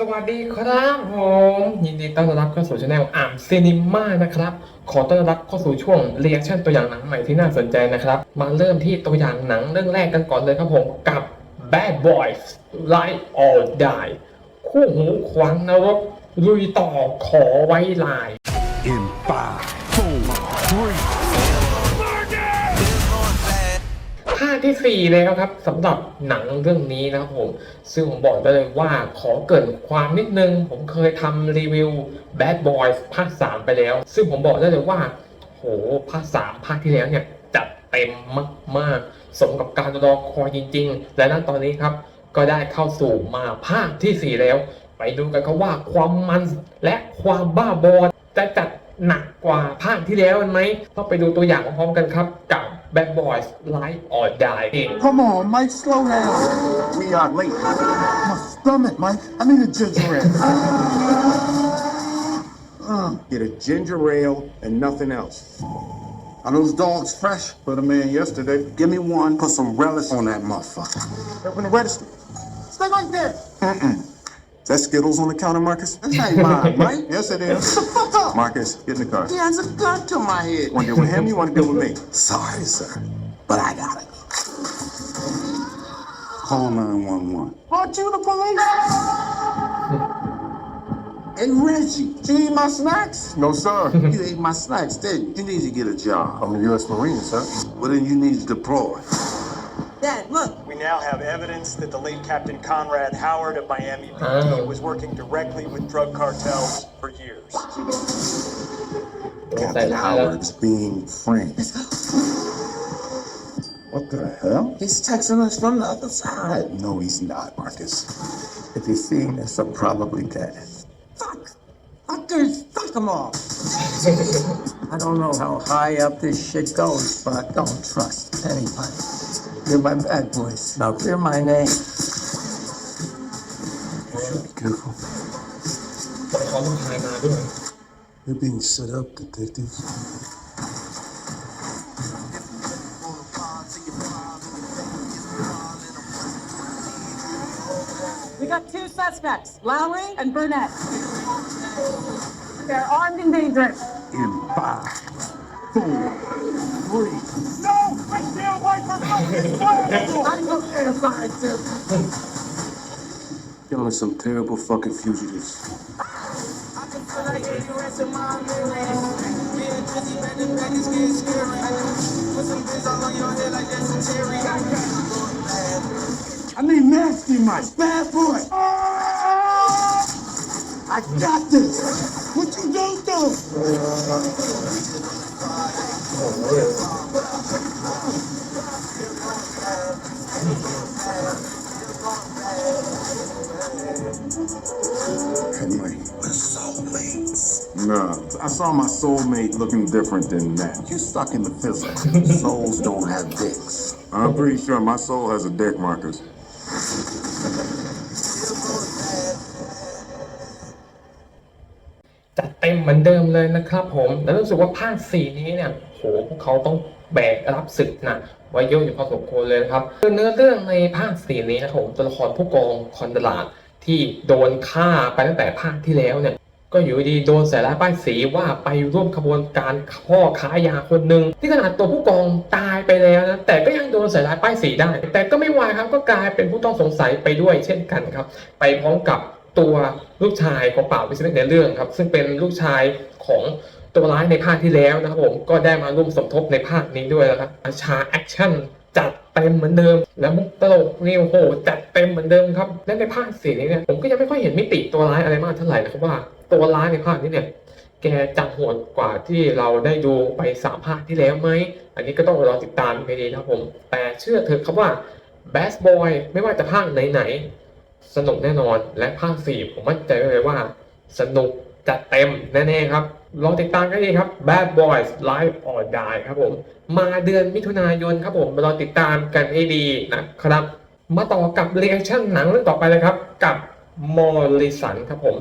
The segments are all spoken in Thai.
สวัสดีครับผมยินดีต้อนรับเข้าสู่ช anel อ่ามซีนิม่านะครับ ขอต้อนรับเข้าสู่ช่วงเรียกชั่นตัวอย่างหนังใหม่ที่น่าสนใจนะครับ มาเริ่มที่ตัวอย่างหนังเรื่องแรกกันก่อนเลยครับผมกับ Bad Boys Light or Die คู่หูขวางนรกลุยต่อขอไว้ลาย in five, four, three. ที่ 4 แล้วครับสำหรับหนังเรื่องนี้นะครับผมซึ่งผมบอกได้เลยว่าขอเกินความนิดนึง ผมเคยทำรีวิว Bad Boys ภาค 3 ไปแล้ว ซึ่งผมบอกได้เลยว่า โหภาค 3 ภาคที่แล้วเนี่ยจัดเต็มมาก ๆ สมกับการรอคอยจริง ๆ และณตอนนี้ครับ ก็ได้เข้าสู่มาภาคทีสี่4 แล้ว ไปดูกันครับว่าความมันและความบ้าบอจะจัดหนักกว่าภาคที่แล้วไหมต้องไปดูตัวอย่างพร้อมๆกันครับกับ Bad Boys life or Die Come on, Mike, slow down. We are late. My stomach, Mike. I need a ginger ale. uh, get a ginger ale and nothing else. Are those dogs fresh? Put them in yesterday. Give me one. Put some relish on that motherfucker. Open the register. Stay like there. Mm-mm. That Skittles on the counter, Marcus? That ain't mine, Mike. yes, it is. Shut the fuck up. Marcus, get in the car. He has a gun to my head. Want to deal with him? You want to deal with me? Sorry, sir, but I got it. Call 911. Aren't you the police? and Reggie, did you eat my snacks? No, sir. You ate my snacks, didn't you? You need to get a job. I'm a U.S. Marine, sir. Well, then you need to deploy. Dad, look. We now have evidence that the late Captain Conrad Howard of Miami oh. was working directly with drug cartels for years. Captain Howard's being framed. What the hell? He's texting us from the other side. No, he's not, Marcus. If he's seeing this, I'm probably dead. Fuck! Fuckers, fuck them all! I don't know how high up this shit goes, but don't trust anybody. You're my bad boys. Now clear my name. You should be careful. ตัวละครลูกชายมาด้วย You're being set up, detectives. We got two suspects, Lowry and Burnett. They're armed and dangerous. In five, four, three. I'm okay about this. Y'all are some terrible fucking fugitives. I need nasty Mike. Bad boy. I got this. What you do, though? Henry, we're soulmates. Nah, I saw my soulmate looking different than that. You stuck in the physics. Souls don't have dicks. I'm pretty sure my soul has a dick, Marcus. จัดเต็มเหมือนเดิมเลยนะครับผม แล้วรู้สึกว่าภาค 4 นี้เนี่ย โห พวกเขาต้อง แบกรับศึกหนะไว้เยอะอยู่พอสมควรเลยนะครับคือเนื้อเรื่องในภาค4นี้นะครับผมตัวละครผู้กองคอนเดลาดที่โดนฆ่าไปตั้งแต่ภาคที่แล้วเนี่ยก็อยู่ดีโดนใส่ร้ายป้ายสีว่าไปร่วมขบวนการพ่อค้ายาคนหนึ่งที่ขนาดตัวผู้กองตายไปแล้วนะแต่ก็ยังโดนใส่ร้ายป้ายสีได้ แต่ก็ไม่วายครับก็กลายเป็นผู้ต้องสงสัยไปด้วยเช่นกันครับ ไปพร้อมกับตัวลูกชายของป่าวิสเมกในเรื่องครับ ซึ่งเป็นลูกชายของ ตัวร้ายในภาคที่แล้วนะครับผมก็ได้มาร่วมสมทบในภาคนี้ด้วยแล้วครับอาชาแอคชั่นจัดเต็มเหมือนเดิม แล้วมุกตลกนี่โอ้โหจัดเต็มเหมือนเดิมครับและในภาคสี่นี้เนี่ยผมก็ยังไม่ค่อยเห็นมิติตัวร้ายอะไรมากเท่าไหร่นะครับว่าตัวร้ายในภาคนี้เนี่ยแกจะโหดกว่าที่เราได้ดูไปสามภาคที่แล้วไหมอันนี้ก็ต้องรอติดตามไปดีนะครับผม แต่เชื่อเถอะครับว่า Best Boy ไม่ว่าจะภาคไหนๆสนุกแน่นอนและภาค4ผมมั่นใจเลยว่า สนุกจัดเต็มแน่ๆครับ รอติดตามกันดีครับ Bad Boys Live or Die ครับผม มาเดือนมิถุนายนครับผมรอติดตามกันให้ดีนะครับ มาต่อกับเรีแอคชั่นหนังเรื่องต่อไปเลยครับ กับมอริสันครับผม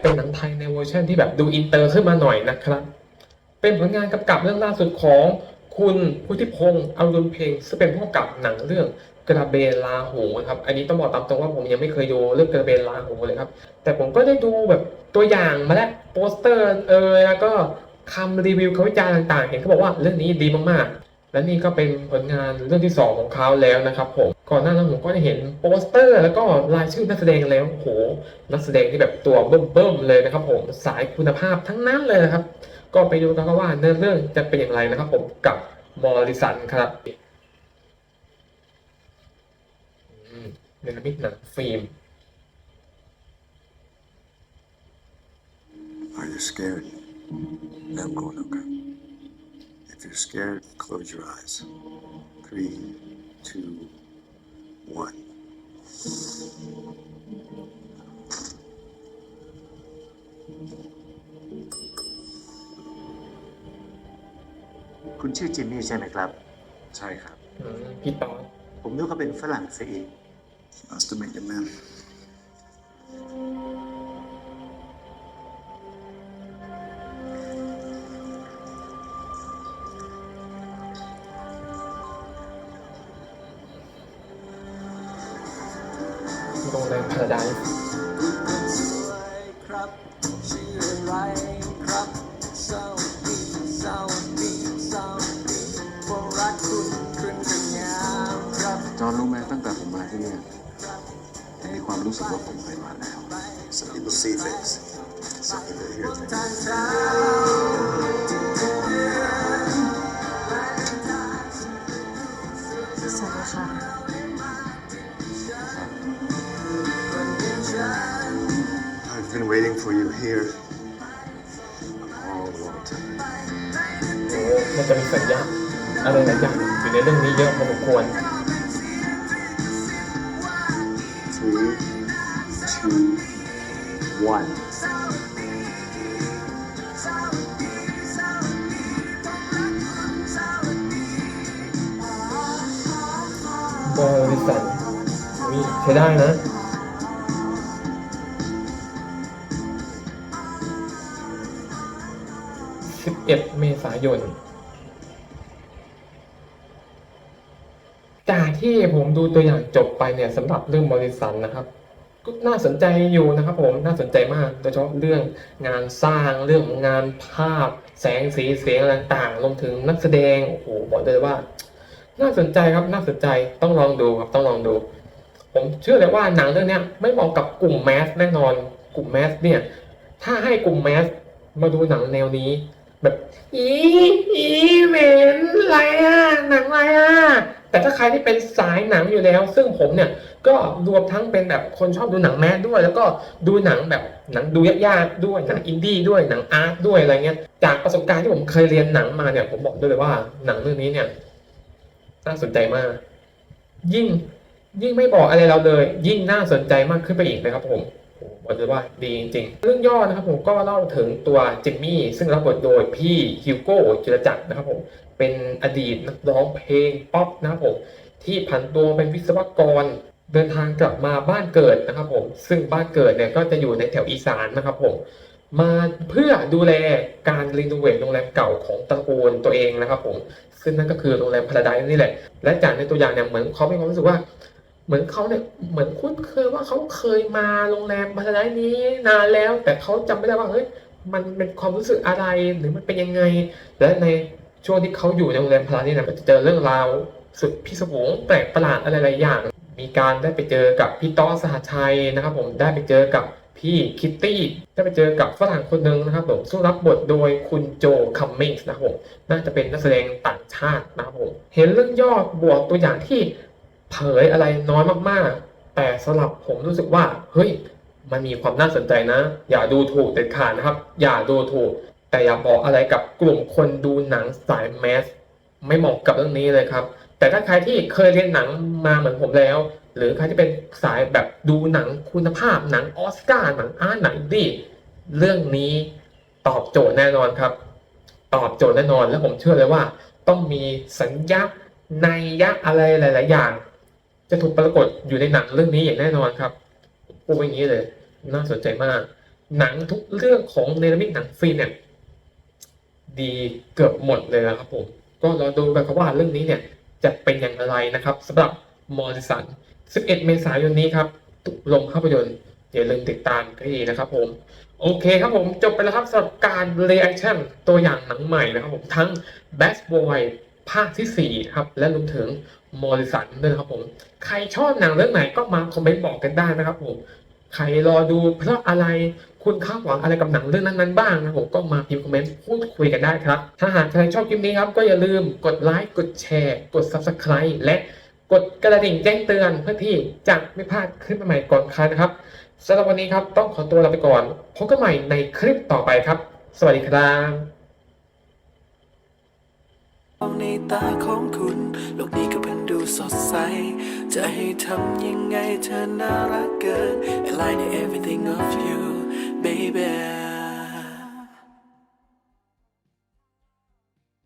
เป็นหนังไทยในเวอร์ชันที่แบบดูอินเตอร์ขึ้นมาหน่อยนะครับ เป็นผลงานกำกับเรื่องล่าสุดของคุณพุทธิพงศ์อรุณเพ็งซึ่งเป็นผู้กำกับหนังเรื่อง กระเบนลาหูครับ อันนี้ต้องบอกตามตรงว่าผมยังไม่เคยดูเรื่องกระเบนลาหูเลยครับ แต่ผมก็ได้ดูแบบตัวอย่างมาแล้วโปสเตอร์เออแล้วก็คำรีวิวคำวิจารณ์ต่างๆ เห็นเขาบอกว่าเรื่องนี้ดีมากๆ และนี่ก็เป็นผลงานเรื่องที่สองของเขาแล้วนะครับผม ก่อนหน้านั้นผมก็ได้เห็นโปสเตอร์ แล้วก็รายชื่อนักแสดงแล้วโอ้โหนักแสดงที่แบบตัวเบิ่มๆเลยนะครับผมสายคุณภาพทั้งนั้นเลยนะครับ ก็ไปดูกันว่าเนื้อเรื่องจะเป็นอย่างไรนะครับผมกับมอริสันครับอืม เนรมิตหนังฟิล์ม Are you scared? I'm going okay. If you're scared, close your eyes. Three, two, one. คุณชื่อจิมมี่ใช่ไหมครับ ใช่ครับอืมพี่ตอนผมนึกว่าเป็นฝรั่งซะอีก Nice to meet you, man. โรงแรมพาราไดจอนรู้ไหมตั้งแต่ผมมาที่เนี่ย มีความรู้สึกว่าผมเคยมาแล้ว Some people see things Some people hear things สวัสดีค่ะ I've been waiting for you here all along time มันจะมีสัญญาอะไรหลายอย่างอยู่ในเรื่องนี้เยอะพอสมควร one. บริษัทมีใช้ได้นะ11 เมษายน จากที่ผมดูตัวอย่างจบไปเนี่ยสำหรับเรื่องบริษัทนะครับ ก็น่าสนใจอยู่นะครับผมน่าสนใจมากโดยเฉพาะเรื่องงานสร้างเรื่องของงานภาพ แสงสีเสียงต่างๆรวมถึงนักแสดงโอ้โหบอกเลยว่า น่าสนใจครับน่าสนใจต้องลองดูครับต้องลองดู ผมเชื่อเลยว่าหนังเรื่องนี้ไม่เหมาะกับกลุ่มแมสแน่นอน กลุ่มแมสเนี่ยถ้าให้กลุ่มแมสมาดูหนังแนวนี้แบบอีอีเหม็นอะไรอะหนังอะไรอะ แต่ถ้าใครที่เป็นสายหนังอยู่แล้ว ซึ่งผมเนี่ยก็รวมทั้งเป็นแบบคนชอบดูหนังแมสด้วย แล้วก็ดูหนังแบบหนังดูยากๆด้วยหนังอินดี้ด้วยหนังอาร์ตด้วยอะไรเงี้ยจากประสบการณ์ที่ผมเคยเรียนหนังมาเนี่ย ผมบอกด้วยเลยว่าหนังเรื่องนี้เนี่ยน่าสนใจมาก ยิ่งยิ่งไม่บอกอะไรเราเลย ยิ่งน่าสนใจมากขึ้นไปอีกนะครับผมบอกเลยว่าดีจริงๆเรื่องย่อนะครับผมก็เล่าถึงตัวจิมมี่ซึ่งรับบทโดยพี่ฮิวโก้จิรจักรนะครับผม เป็นอดีตนักร้องเพลงป๊อปนะครับผมที่ผันตัวเป็นวิศวกรเดินทางกลับมาบ้านเกิดนะครับผม ซึ่งบ้านเกิดเนี่ยก็จะอยู่ในแถวอีสานนะครับผม มาเพื่อดูแลการรีโนเวทโรงแรมเก่าของตระกูลตัวเองนะครับผม ซึ่งนั่นก็คือโรงแรมพาราไดซ์นี่แหละ และจากในตัวอย่างเนี่ยเหมือนเขามีความรู้สึกว่า เหมือนเขาเนี่ยเหมือนคุ้นเคยว่าเขาเคยมาโรงแรมพาราไดซ์นี้นานแล้ว แต่เขาจำไม่ได้ว่าเฮ้ยมันเป็นความรู้สึกอะไรหรือมันเป็นยังไง และใน ช่วงที่เขาอยู่ในโรงแรมพารานี่ยก็จะเจอเรื่องราวสุดพิศวงแปลกประหลาดอะไรหลายอย่าง มีการได้ไปเจอกับพี่ต้อสหชัยนะครับ ผมได้ไปเจอกับพี่คิตตี้ได้ไปเจอกับฝรั่งคนหนึ่งนะครับผมซึ่งรับบทโดยคุณโจคัมมิงส์นะครับผมน่าจะเป็นนักแสดงต่างชาตินะครับผมเห็นเรื่องย่อบวกตัวอย่างที่เผยอะไรน้อยมากๆ แต่สำหรับผมรู้สึกว่าเฮ้ยมันมีความน่าสนใจนะ อย่าดูถูกเด็ดขาดนะครับ อย่าดูถูก แต่อย่าบอกอะไรกับกลุ่มคนดูหนังสายแมสไม่เหมาะกับเรื่องนี้เลยครับ แต่ถ้าใครที่เคยเรียนหนังมาเหมือนผมแล้ว หรือใครที่เป็นสายแบบดูหนังคุณภาพหนังออสการ์หนังอาร์ตหนังดีเรื่องนี้ตอบโจทย์แน่นอนครับ ตอบโจทย์แน่นอน แล้วผมเชื่อเลยว่า ต้องมีสัญญาในยะอะไรหลาย ๆ อย่าง จะถูกปรากฏอยู่ในหนังเรื่องนี้อย่างแน่นอนครับพูดอย่างนี้เลย น่าสนใจมาก หนังทุกเรื่องของเนรมิตหนังฟิล์มเนี่ย ดีเกือบหมดเลยนะครับผมก็รอดูกันครับว่าเรื่องนี้เนี่ยจะเป็นอย่างไรนะครับสำหรับมอริสัน 11 เมษายนนี้ครับตุลงภาพยนตร์อย่าลืมติดตามกันดีนะครับผม โอเคครับผมจบไปแล้วครับสำหรับการเรีแอคชั่นตัวอย่างหนังใหม่นะครับผมทั้ง Bad Boy ภาคที่ 4 ครับ และรวมถึงมอริสันด้วยครับผม ใครชอบหนังเรื่องไหนก็มาคอมเมนต์บอกกันได้นะครับผม ใครรอดูเพราะอะไร คุณคาดหวังอะไรกับหนังเรื่องนั้นๆบ้างนะผมก็มาพิมพ์คอมเมนต์พูดคุยกันได้ครับ ถ้าหากใครชอบคลิปนี้ครับ ก็อย่าลืมกดไลค์กดแชร์กด Subscribe และกดกระดิ่งแจ้งเตือนเพื่อที่จะไม่พลาดคลิปใหม่ๆก่อนใครนะครับสำหรับวันนี้ครับต้องขอตัวลาไปก่อนพบกันใหม่ในคลิปต่อไปครับ สวัสดีครับในตาของคุณโลกนี้ก็เพิ่งดูสดใส จะให้ทำยังไงเธอน่ารักเกิน I like everything of you baby.